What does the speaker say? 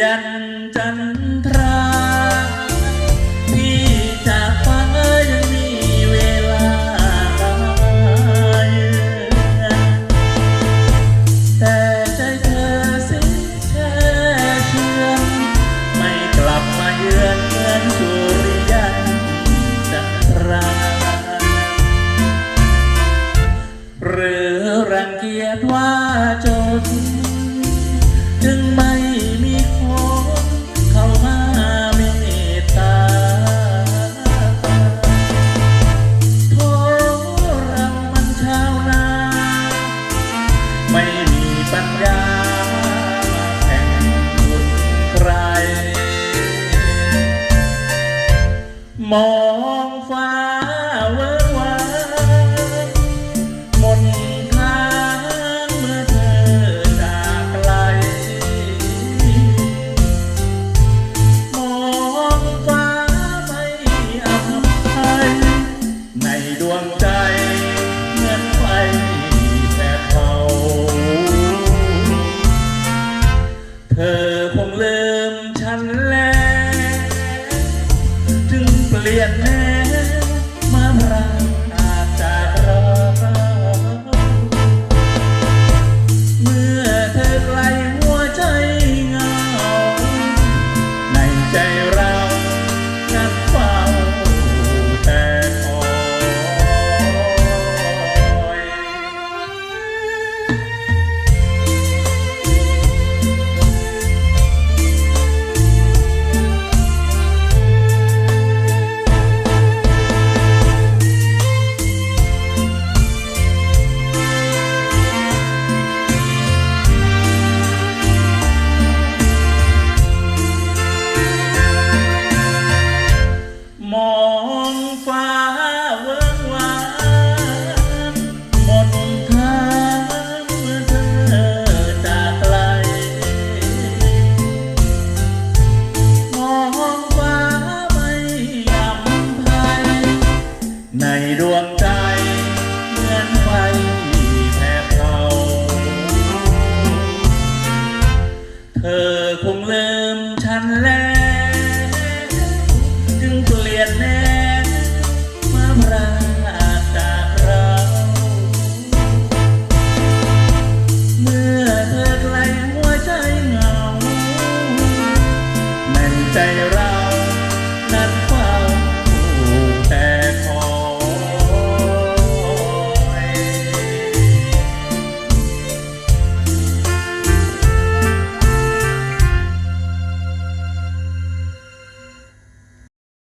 ยันจันทราที่จะกฟ้ายังมีเวลาแต่ใจเธอสิ้นแช่เชื่อนไม่กลับมาเยือนเหมือนสุริยันจันทราหรือรังเกียจว่าจน องฟ้าเว้ ถึงเปลี่ยนแนมาพรา ฉันแล้ว